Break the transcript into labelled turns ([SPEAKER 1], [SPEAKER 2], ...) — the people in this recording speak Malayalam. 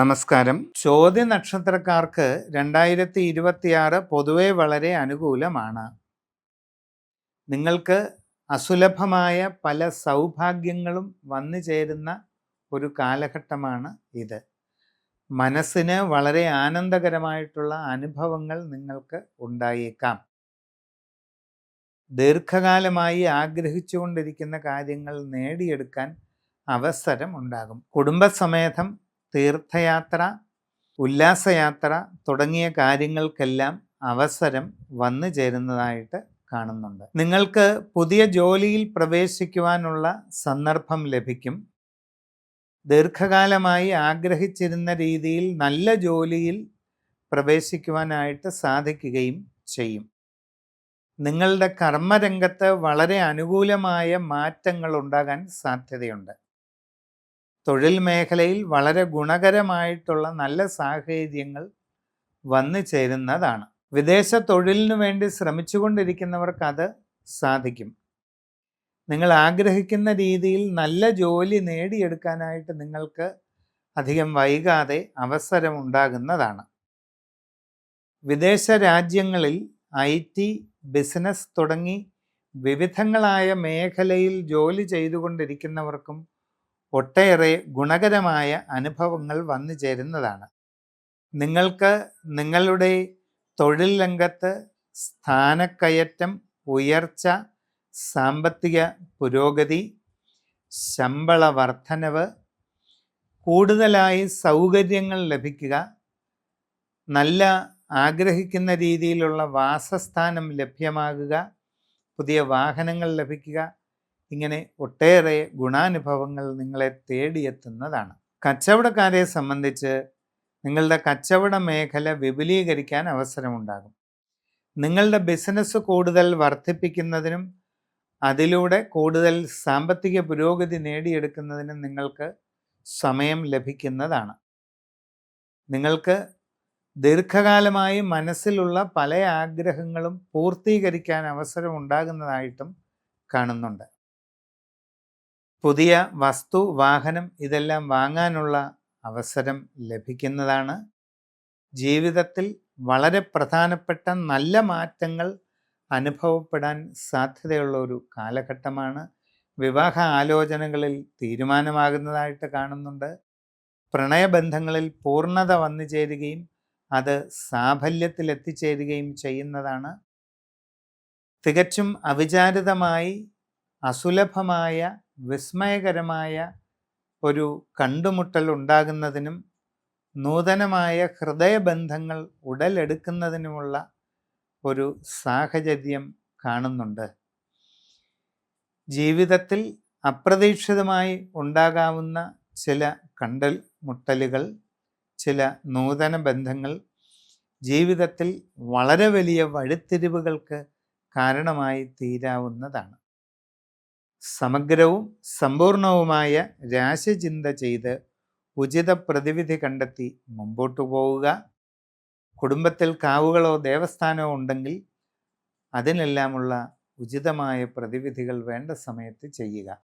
[SPEAKER 1] നമസ്കാരം. ചോദ്യ നക്ഷത്രക്കാർക്ക് രണ്ടായിരത്തി ഇരുപത്തിയാറ് പൊതുവെ വളരെ അനുകൂലമാണ്. നിങ്ങൾക്ക് അസുലഭമായ പല സൗഭാഗ്യങ്ങളും വന്നു ചേരുന്ന ഒരു കാലഘട്ടമാണ് ഇത്. മനസ്സിന് വളരെ ആനന്ദകരമായിട്ടുള്ള അനുഭവങ്ങൾ നിങ്ങൾക്ക് ഉണ്ടായേക്കാം. ദീർഘകാലമായി ആഗ്രഹിച്ചുകൊണ്ടിരിക്കുന്ന കാര്യങ്ങൾ നേടിയെടുക്കാൻ അവസരം ഉണ്ടാകും. കുടുംബസമേതം തീർത്ഥയാത്ര ഉല്ലാസയാത്ര തുടങ്ങിയ കാര്യങ്ങൾക്കെല്ലാം അവസരം വന്നു ചേരുന്നതായിട്ട് കാണുന്നുണ്ട്. നിങ്ങൾക്ക് പുതിയ ജോലിയിൽ പ്രവേശിക്കുവാനുള്ള സന്ദർഭം ലഭിക്കും. ദീർഘകാലമായി ആഗ്രഹിച്ചിരുന്ന രീതിയിൽ നല്ല ജോലിയിൽ പ്രവേശിക്കുവാനായിട്ട് സാധിക്കുകയും ചെയ്യും. നിങ്ങളുടെ കർമ്മരംഗത്ത് വളരെ അനുകൂലമായ മാറ്റങ്ങൾ ഉണ്ടാകാൻ സാധ്യതയുണ്ട്. തൊഴിൽ മേഖലയിൽ വളരെ ഗുണകരമായിട്ടുള്ള നല്ല സാഹചര്യങ്ങൾ വന്നു ചേരുന്നതാണ്. വിദേശ തൊഴിലിനു വേണ്ടി ശ്രമിച്ചുകൊണ്ടിരിക്കുന്നവർക്ക് അത് സാധിക്കും. നിങ്ങൾ ആഗ്രഹിക്കുന്ന രീതിയിൽ നല്ല ജോലി നേടിയെടുക്കാനായിട്ട് നിങ്ങൾക്ക് അധികം വൈകാതെ അവസരമുണ്ടാകുന്നതാണ്. വിദേശ രാജ്യങ്ങളിൽ ഐ ടി ബിസിനസ് തുടങ്ങി വിവിധങ്ങളായ മേഖലയിൽ ജോലി ചെയ്തുകൊണ്ടിരിക്കുന്നവർക്കും ഒട്ടേറെ ഗുണകരമായ അനുഭവങ്ങൾ വന്നു ചേരുന്നതാണ്. നിങ്ങൾക്ക് നിങ്ങളുടെ തൊഴിൽ രംഗത്ത് സ്ഥാനക്കയറ്റം ഉയർച്ച സാമ്പത്തിക പുരോഗതി ശമ്പള വർധനവ് കൂടുതലായി സൗകര്യങ്ങൾ ലഭിക്കുക നല്ല ആഗ്രഹിക്കുന്ന രീതിയിലുള്ള വാസസ്ഥാനം ലഭ്യമാകുക പുതിയ വാഹനങ്ങൾ ലഭിക്കുക ഇങ്ങനെ ഒട്ടേറെ ഗുണാനുഭവങ്ങൾ നിങ്ങളെ തേടിയെത്തുന്നതാണ്. കച്ചവടക്കാരെ സംബന്ധിച്ച് നിങ്ങളുടെ കച്ചവട മേഖല വിപുലീകരിക്കാൻ അവസരമുണ്ടാകും. നിങ്ങളുടെ ബിസിനസ് കൂടുതൽ വർദ്ധിപ്പിക്കുന്നതിനും അതിലൂടെ കൂടുതൽ സാമ്പത്തിക പുരോഗതി നേടിയെടുക്കുന്നതിനും നിങ്ങൾക്ക് സമയം ലഭിക്കുന്നതാണ്. നിങ്ങൾക്ക് ദീർഘകാലമായി മനസ്സിലുള്ള പല ആഗ്രഹങ്ങളും പൂർത്തീകരിക്കാൻ അവസരം ഉണ്ടാകുന്നതായിട്ടും കാണുന്നുണ്ട്. പുതിയ വസ്തു വാഹനം ഇതെല്ലാം വാങ്ങാനുള്ള അവസരം ലഭിക്കുന്നതാണ്. ജീവിതത്തിൽ വളരെ പ്രധാനപ്പെട്ട നല്ല മാറ്റങ്ങൾ അനുഭവപ്പെടാൻ സാധ്യതയുള്ള ഒരു കാലഘട്ടമാണ്. വിവാഹ ആലോചനകളിൽ തീരുമാനമാകുന്നതായിട്ട് കാണുന്നുണ്ട്. പ്രണയബന്ധങ്ങളിൽ പൂർണത വന്നു ചേരുകയും അത് സാഫല്യത്തിൽ എത്തിച്ചേരുകയും ചെയ്യുന്നതാണ്. തികച്ചും അവിചാരിതമായി അസുലഭമായ വിസ്മയകരമായ ഒരു കണ്ടുമുട്ടൽ ഉണ്ടാകുന്നതിനും നൂതനമായ ഹൃദയബന്ധങ്ങൾ ഉടലെടുക്കുന്നതിനുമുള്ള ഒരു സാഹചര്യം കാണുന്നുണ്ട്. ജീവിതത്തിൽ അപ്രതീക്ഷിതമായി ഉണ്ടാകാവുന്ന ചില കണ്ടൽ മുട്ടലുകൾ ചില നൂതന ബന്ധങ്ങൾ ജീവിതത്തിൽ വളരെ വലിയ വഴിത്തിരിവുകൾക്ക് കാരണമായി തീരാവുന്നതാണ്. സമഗ്രവും സമ്പൂർണവുമായ രാശിചിന്ത ചെയ്ത് ഉചിത പ്രതിവിധി കണ്ടെത്തി മുമ്പോട്ടു പോവുക. കുടുംബത്തിൽ കാവുകളോ ദേവസ്ഥാനമോ ഉണ്ടെങ്കിൽ അതിനെല്ലാമുള്ള ഉചിതമായ പ്രതിവിധികൾ വേണ്ട സമയത്ത് ചെയ്യുക.